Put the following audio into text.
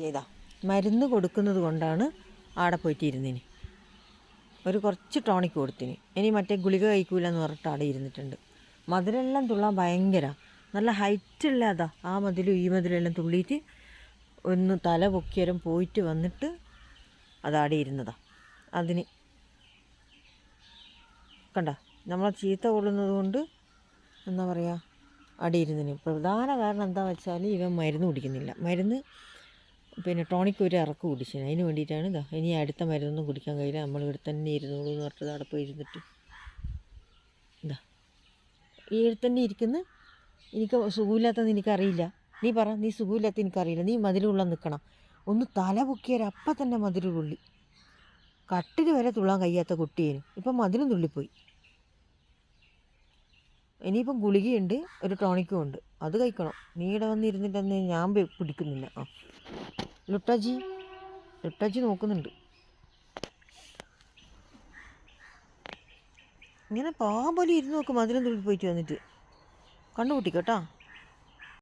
ചെയ്താ. മരുന്ന് കൊടുക്കുന്നത് കൊണ്ടാണ് ആടെ പോയിട്ട് ഇരുന്നിന് ഒരു കുറച്ച് ടോണിക്ക് കൊടുത്തിന്. ഇനി മറ്റേ ഗുളിക കഴിക്കൂല എന്ന് പറഞ്ഞിട്ട് അവിടെ ഇരുന്നിട്ടുണ്ട്. മതിലെല്ലാം തുള്ളാൻ ഭയങ്കര. നല്ല ഹൈറ്റ് അതാ. ആ മതിലും ഈ മതിലെല്ലാം തുള്ളിയിട്ട് ഒന്ന് തല പൊക്കിയരം പോയിട്ട് വന്നിട്ട് അതാടെ ഇരുന്നതാ. അതിന് കണ്ട നമ്മളെ ചീത്ത കൊള്ളുന്നത് കൊണ്ട് എന്താ പറയുക അടിയിരുന്നതിന് പ്രധാന കാരണം എന്താ വെച്ചാൽ ഇവൻ മരുന്ന് കുടിക്കുന്നില്ല. മരുന്ന് പിന്നെ ടോണിക്ക് ഒരു ഇറക്ക് കുടിച്ചത് അതിന് വേണ്ടിയിട്ടാണ് ഇതാ. ഇനി അടുത്ത മരുന്നൊന്നും കുടിക്കാൻ കഴിയില്ല. നമ്മൾ ഇവിടെ തന്നെ ഇരുന്നോളൂ എന്ന് പറഞ്ഞിട്ട് അവിടെ പോയി ഇരുന്നിട്ട്. ഇതാ. ഈ തന്നെ ഇരിക്കുന്ന. എനിക്ക് സുഖമില്ലാത്തത് എനിക്കറിയില്ല. നീ പറ നീ സുഖമില്ലാത്ത എനിക്കറിയില്ല. നീ മതിലുള്ള നിൽക്കണം. ഒന്ന് തല പൊക്കിയാൽ അപ്പം തന്നെ മതിൽ തുള്ളി. കട്ടിൽ വരെ തുള്ളാൻ കഴിയാത്ത കുട്ടിയേന്. ഇപ്പം മതിലും തുള്ളിപ്പോയി. ഇനിയിപ്പം ഗുളികയുണ്ട് ഒരു ടോണിക്കും ഉണ്ട്. അത് കഴിക്കണം. നീ ഇവിടെ വന്നിരുന്നിട്ടെന്ന് ഞാൻ പിടിക്കുന്നില്ല. ആ. ലുട്ടാജി ലുട്ടാജി നോക്കുന്നുണ്ട്. ഇങ്ങനെ പാമ്പൊലി ഇരുന്ന് നോക്കും മധുരം തുള്ളി പോയിട്ട് വന്നിട്ട്. കണ്ണു കൂട്ടിക്കോട്ടാ